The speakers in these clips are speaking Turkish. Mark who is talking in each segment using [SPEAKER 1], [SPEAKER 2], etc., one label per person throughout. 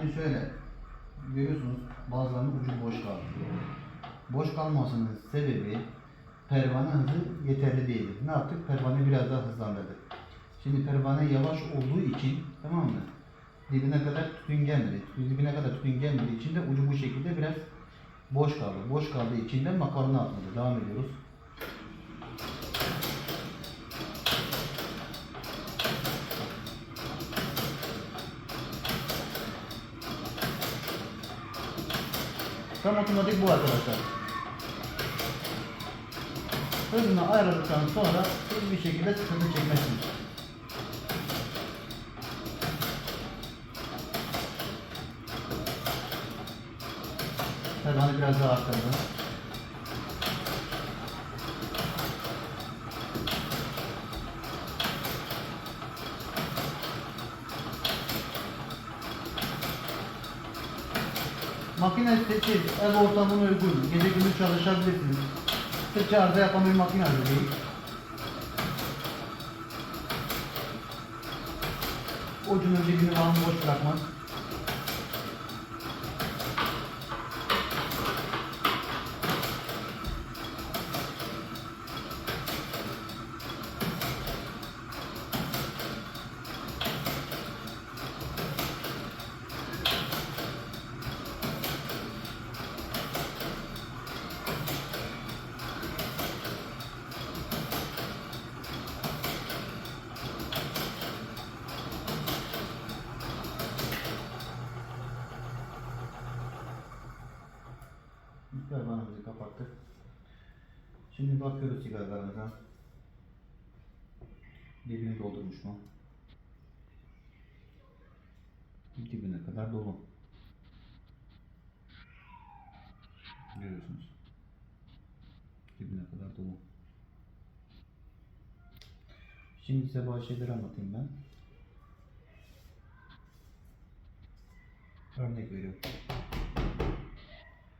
[SPEAKER 1] Şimdi şöyle görüyorsunuz bazılarının ucu boş kaldı. Boş kalmasının sebebi pervane hızı yeterli değildi. Ne yaptık? Pervane biraz daha hızlandırdık. Şimdi pervane yavaş olduğu için tamam mı? Dibine kadar tütün gelmedi. Dibine kadar tütün gelmediği için de ucu bu şekilde biraz boş kaldı. Boş kaldığı için de makarna atmadı. Devam ediyoruz. Tam otomatik bu arkadaşlar. Hızını ayarladıktan sonra hiçbir şekilde sıkıntı çekmezsiniz. Pervane biraz daha arttırdım. Makine seçil, ev ortamına uygun, gece gündüz çalışabilirsiniz. Sık arıza yapan bir makine değil. Ucunun dibini falan boş bırakmaz. Şimdi bakıyoruz sigaralarımıza. Dibini doldurmuş mu? Dibine kadar dolu. Görüyorsunuz. Dibine kadar dolu. Şimdi size bazı şeyleri anlatayım ben. Örnek veriyorum.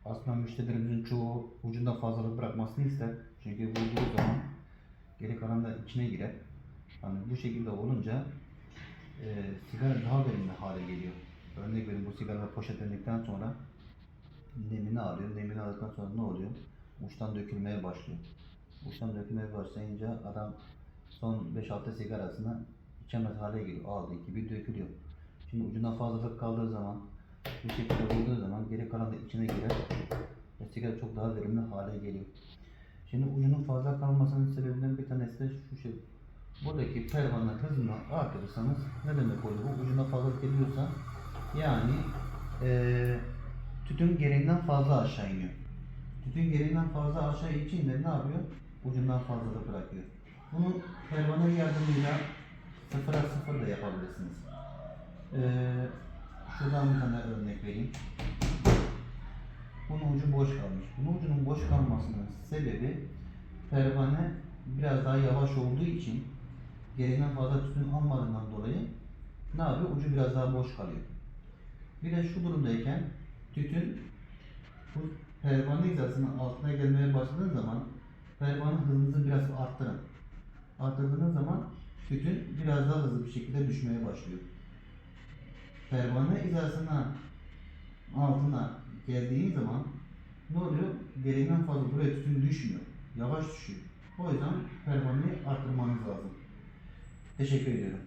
[SPEAKER 1] Aslında müşterilerimizin çoğu ucunda fazlalık bırakmasını ister. Çünkü vurduğu zaman geri kalan da içine girer. Hani bu şekilde olunca e, sigara daha verimli hale geliyor. Örnek verin bu sigara poşetlendikten sonra nemini alıyor. Nemini aldıktan sonra ne oluyor? Uçtan dökülmeye başlıyor. Uçtan dökülmeye başlayınca adam son 5-6 sigarasını içemez hale geliyor. Aldığı gibi dökülüyor. Şimdi ucundan fazlalık kaldığı zaman bu şekilde vurduğu zaman geri kalan da içine girer ve sigara çok daha verimli hale geliyor. Şimdi ucunun fazla kalmasının sebebinden bir tanesi de şu şey. Buradaki pervane hızını artırırsanız ne demek oluyor? Bu ucuna fazla geliyorsa yani eee tütün gereğinden fazla aşağı iniyor. Tütün gereğinden fazla aşağı için de ne yapıyor? Ucundan fazla da bırakıyor. Bunu pervane yardımıyla sıfıra sıfır da yapabilirsiniz. Eee şuradan bir tane örnek vereyim. Boş kalmış. Bunun boş kalmasının sebebi pervane biraz daha yavaş olduğu için gereğinden fazla tütün almadığından dolayı ne yapıyor? Ucu biraz daha boş kalıyor. Bir de şu durumdayken tütün bu pervane hizasının altına gelmeye başladığı zaman pervane hızınızı biraz arttırın. Arttırdığınız zaman tütün biraz daha hızlı bir şekilde düşmeye başlıyor. Pervane hizasına altına geldiği zaman ne oluyor? Gereğinden fazla buraya tütün düşmüyor. Yavaş düşüyor. O yüzden pervaneyi arttırmanız lazım. Teşekkür ediyorum.